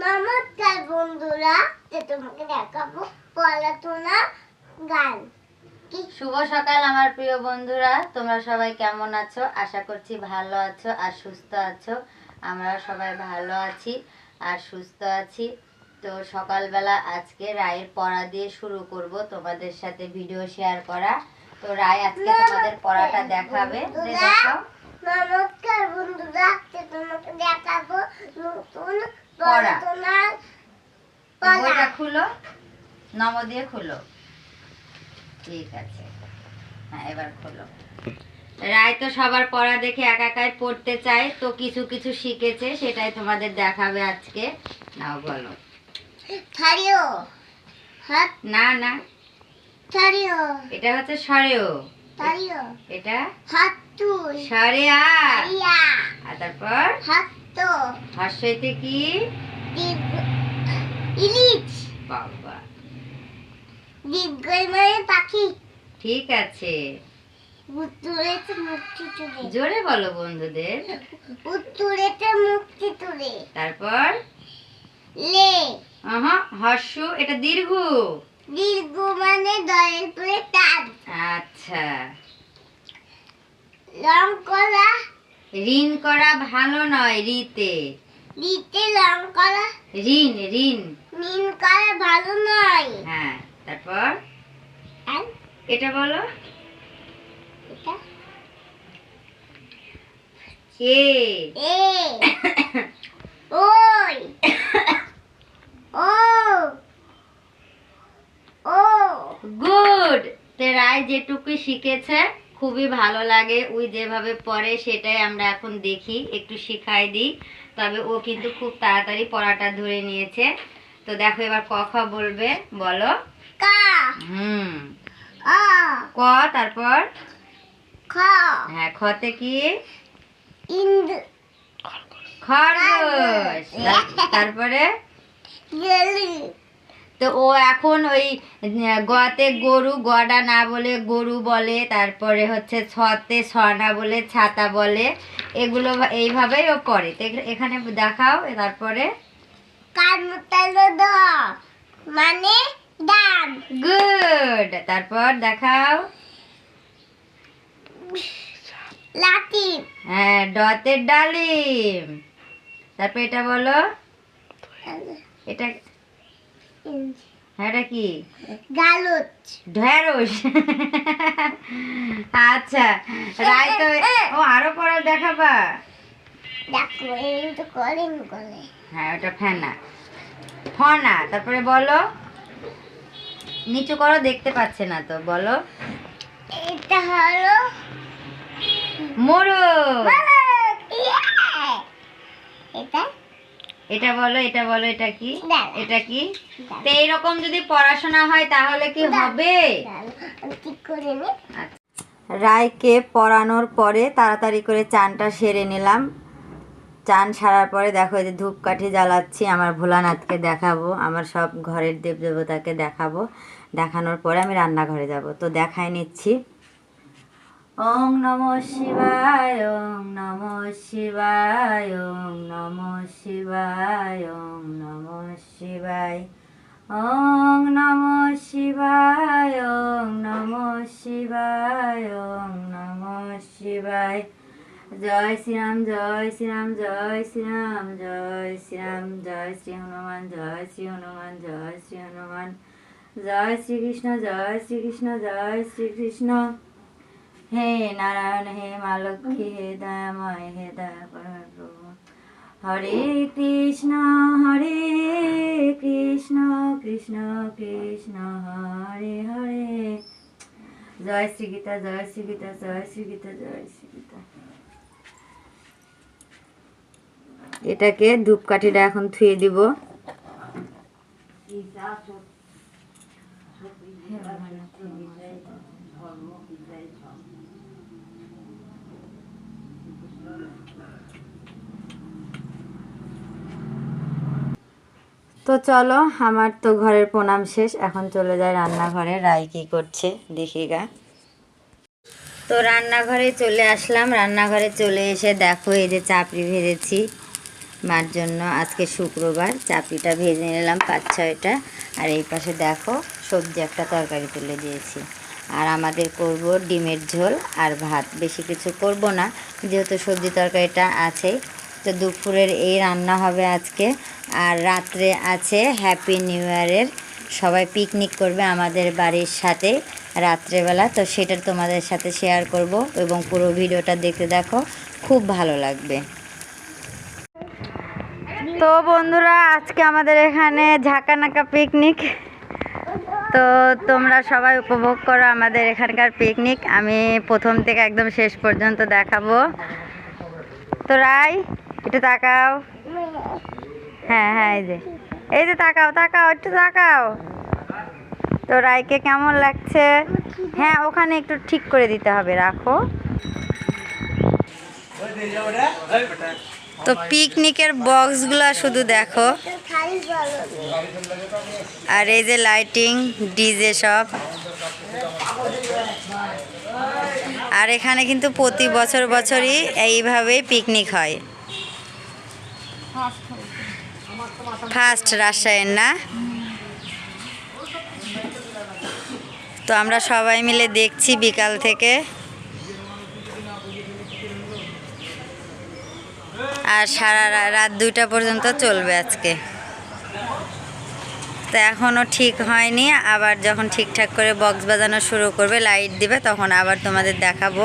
নমস্কার বন্ধুরা তো তোমাকে দেখাবো পড়াশোনা গান। শুভ সকাল আমার প্রিয় বন্ধুরা তোমরা সবাই কেমন আছো? আশা করছি ভালো আছো আর সুস্থ আছো। আমরা সবাই ভালো আছি আর সুস্থ আছি। তো সকালবেলা আজকে রায়ের পড়া দিয়ে শুরু করব তোমাদের সাথে ভিডিও শেয়ার করা। তো রায় আজকে তোমাদের পড়াটা দেখাবে দেখাও নমস্কার বন্ধুরা তোমাকে দেখাবো নতুন পড়া। বইটা খুলো নম দিয়ে খুলো। ঠিক আছে। হ্যাঁ এবার খোলো। রায় তো সবার পড়া দেখে একা একাই পড়তে চায় তো কিছু কিছু শিখেছে সেটাই তোমাদের দেখাবে আজকে। নাও বলো। ছাড়িও না না। এটা হচ্ছে সরেও। এটা? সরে আর আর তারপর? হর্ষইতে কি? ইলিশ। বাবা। দীর্ঘই মানে পাখি। ঠিক আছে। জোরে বলো বন্ধুদের। উত্তরেতে মুক্তি তুলে। তারপর? লে। আহা হর্ষ এটা দীর্ঘ। দীর্ঘ মানে দয়ের পরে টান আচ্ছা রং কলা ঋণ করা ভালো নয় রিতে দিতে রং কলা ঋণ ঋণ। মিন করা ভালো নয়। হ্যাঁ তারপর? এটা বলো। এটা? কে এ। ওই। ও। ও। গুড। তে রায় যেটুকু শিখেছে খুবই ভালো লাগে। ওই যেভাবে পড়ে সেটাই আমরা এখন দেখি একটু শিখাই দিই। তবে ও কিন্তু খুব তাড়াতাড়ি পড়াটা ধরে নিয়েছে। তো দেখো এবার ক খ বলবে বলো। কা। হুম। আ ক তারপর? খ। হ্যাঁ খতে কি? খরগোশ। তারপরে? তো ও এখন ওই গতে গরু গড়া না বলে গরু বলে তারপরে হচ্ছে ছতে ছনা বলে ছাতা বলে এগুলো এইভাবেই ও পড়ে তো এখানে দেখাও তারপরে? কার মানে ডান গুড! তারপর দেখাও। হ্যাঁ ডতের ডালিম। তারপর এটা বলো। এটা এটা কি? গালুচ। ঢেঁড়স। আচ্ছা রায় তো ও আরও পরে দেখাবা। দেখো এই তো করেন করে। হ্যাঁ ওটা ফেনা। ফনা তারপরে বলো। নিচু করো দেখতে পাচ্ছে না তো বলো। এটা হলো মোরগ। এটা বলো এটা বলো এটা কি? এটা কি? তো এইরকম যদি পড়াশোনা হয় তাহলে কি হবে? নি। রায়কে পড়ানোর পরে তাড়াতাড়ি করে চানটা সেরে নিলাম। চান সারার পরে দেখো এই যে ধূপকাঠি জ্বালাচ্ছি আমার ভোলানাথকে দেখাবো আমার সব ঘরের দেবদেবতাকে দেখাবো। দেখানোর পরে আমি রান্নাঘরে যাব। তো দেখাই নিচ্ছি। ওং নম শিবায় ওং নম শিবায় ওং নম শিবায় ওং নম শিবায়। ওং নম শিবায় ওং নম শিবায় ওং নম শিবায়। জয় শ্রীরাম জয় শ্রীরাম জয় শ্রীরাম জয় শ্রীরাম, জয় শ্রী হনুমান, জয় শ্রী হনুমান, জয় শ্রী হনুমান। জয় শ্রীকৃষ্ণ জয় শ্রীকৃষ্ণ জয় শ্রীকৃষ্ণ। হে নারায়ণ, হে মা লক্ষ্মী, হে দয়াময়, হে দয়া হরে কৃষ্ণ হরে কৃষ্ণ কৃষ্ণ কৃষ্ণ, হরে হরে। জয় শ্রী গীতা, জয় শ্রী গীতা, জয় শ্রী গীতা, জয় শ্রী গীতা। এটাকে ধূপকাঠিটা এখন থুয়ে দিব। তো চলো, আমার তো ঘরের প্রণাম শেষ। এখন চলে যায় রান্নাঘরে। রায় কি করছে? দেখি গা। তো রান্নাঘরে চলে আসলাম। রান্নাঘরে চলে এসে দেখো, এই যে চাপড়ি ভেজেছি মার জন্য। আজকে শুক্রবার, চাপড়িটা ভেজে নিলাম পাঁচ ছয়টা। আর এই পাশে দেখো সবজি একটা তরকারি তুলে দিয়েছি। আর আমাদের করব ডিমের ঝোল আর ভাত। বেশি কিছু করব না, যেহেতু সবজি তরকারিটা আছে। তো দুপুরের এই রান্না হবে আজকে। আর রাত্রে আছে হ্যাপি নিউ ইয়ারের সবাই পিকনিক করবে আমাদের বাড়ির সাথে রাত্রেবেলা। তো সেটা তোমাদের সাথে শেয়ার করব এবং পুরো ভিডিওটা দেখতে দেখো। খুব ভালো লাগবে। তো বন্ধুরা, আজকে আমাদের এখানে ঝাঁকানাকা পিকনিক তো তোমরা সবাই উপভোগ করো আমাদের এখানকার পিকনিক আমি প্রথম থেকে একদম শেষ পর্যন্ত দেখাবো। তো রাই, একটু তাকাও। হ্যাঁ হ্যাঁ এই যে। এই যে তাকাও তাকাও, একটু তাকাও। তো রাইকে কেমন লাগছে? হ্যাঁ ওখানে একটু ঠিক করে দিতে হবে, রাখো। তো পিকনিকের বক্সগুলো শুধু দেখো। আর এই যে লাইটিং ডিজে সব। আর এখানে কিন্তু প্রতি বছর বছরই এইভাবেই পিকনিক হয়। ফার্স্ট রাজশাহীর, না? তো আমরা সবাই মিলে দেখছি বিকাল থেকে। আর সারা রাত দুইটা পর্যন্ত চলবে আজকে। তো এখনও ঠিক হয়নি, আবার যখন ঠিকঠাক করে বক্স বাজানো শুরু করবে লাইট দিবে, তখন আবার তোমাদের দেখাবো।